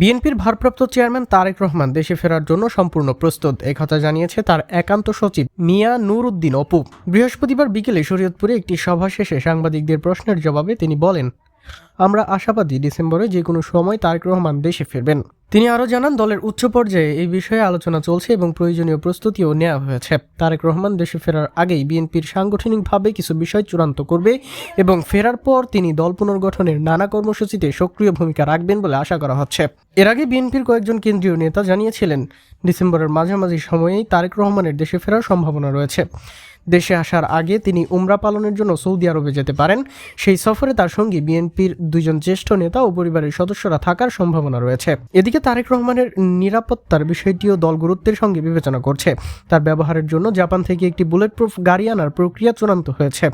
বিএনপির ভারপ্রাপ্ত চেয়ারম্যান তারেক রহমান দেশে ফেরার জন্য সম্পূর্ণ প্রস্তুত। একথা জানিয়েছে তার একান্ত সচিব মিয়া নুর উদ্দিন অপু। বৃহস্পতিবার বিকেলে শরীয়তপুরে একটি সভা শেষে সাংবাদিকদের প্রশ্নের জবাবে তিনি বলেন, আমরা আশাবাদী ডিসেম্বরে যে কোনো সময় তারেক রহমান দেশে ফিরবেন। তিনি আরও জানান, দলের উচ্চ পর্যায়ে এই বিষয়ে আলোচনা চলছে এবং প্রয়োজনীয় প্রস্তুতিও নেওয়া হয়েছে। তারেক রহমান দেশে ফেরার আগেই বিএনপির সাংগঠনিকভাবে কিছু বিষয় চূড়ান্ত করবে এবং ফেরার পর তিনি দল পুনর্গঠনের নানা কর্মসূচিতে সক্রিয় ভূমিকা রাখবেন বলে আশা করা হচ্ছে। এর আগে বিএনপির কয়েকজন কেন্দ্রীয় নেতা জানিয়েছিলেন, ডিসেম্বরের মাঝামাঝি সময়েই তারেক রহমানের দেশে ফেরার সম্ভাবনা রয়েছে। দেশে আসার আগে তিনি উমরা পালনের জন্য সৌদি আরবে যেতে পারেন। সেই সফরে তার সঙ্গে বিএনপির দুজন জ্যেষ্ঠ নেতা ও পরিবারের সদস্যরা থাকার সম্ভাবনা রয়েছে। এদিকে তারেক রহমানের নিরাপত্তার বিষয়টিও দল গুরুত্বের সঙ্গে বিবেচনা করছে। তার ব্যবহারের জন্য জাপান থেকে একটি বুলেট প্রুফ গাড়ি আনার প্রক্রিয়া চূড়ান্ত হয়েছে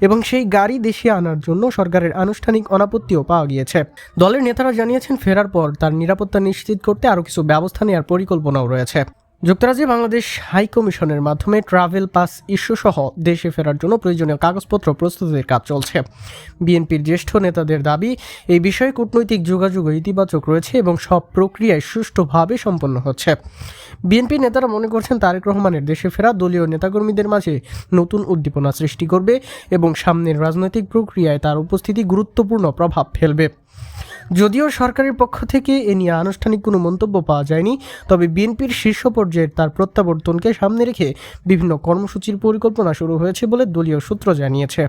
এবং সেই গাড়ি দেশে আনার জন্য সরকারের আনুষ্ঠানিক অনাপত্তিও পাওয়া গিয়েছে। দলের নেতারা জানিয়েছেন, ফেরার পর তার নিরাপত্তা নিশ্চিত করতে আরও কিছু ব্যবস্থা নেওয়ার পরিকল্পনাও রয়েছে। যুক্তরাজ্যে বাংলাদেশ হাই কমিশনের মাধ্যমে ট্রাভেল পাস ইস্যু সহ দেশে ফেরার জন্য প্রয়োজনীয় কাগজপত্র প্রস্তুতির কাজ চলছে। বিএনপির জ্যেষ্ঠ নেতাদের দাবি, এই বিষয়ে কূটনৈতিক যোগাযোগ ইতিবাচক রয়েছে এবং সব প্রক্রিয়ায় সুষ্ঠুভাবে সম্পন্ন হচ্ছে। বিএনপি নেতারা মনে করছেন তারেক রহমানের দেশে ফেরা দলীয় নেতাকর্মীদের মাঝে নতুন উদ্দীপনা সৃষ্টি করবে এবং সামনের রাজনৈতিক প্রক্রিয়ায় তার উপস্থিতি গুরুত্বপূর্ণ প্রভাব ফেলবে। যদিও সরকারের পক্ষ থেকে এ নিয়ে আনুষ্ঠানিক কোনো মন্তব্য পাওয়া যায়নি, তবে বিএনপির শীর্ষ পর্যায়ের তার প্রত্যাবর্তনকে সামনে রেখে বিভিন্ন কর্মসূচির পরিকল্পনা শুরু হয়েছে বলে দলীয় সূত্র জানিয়েছে।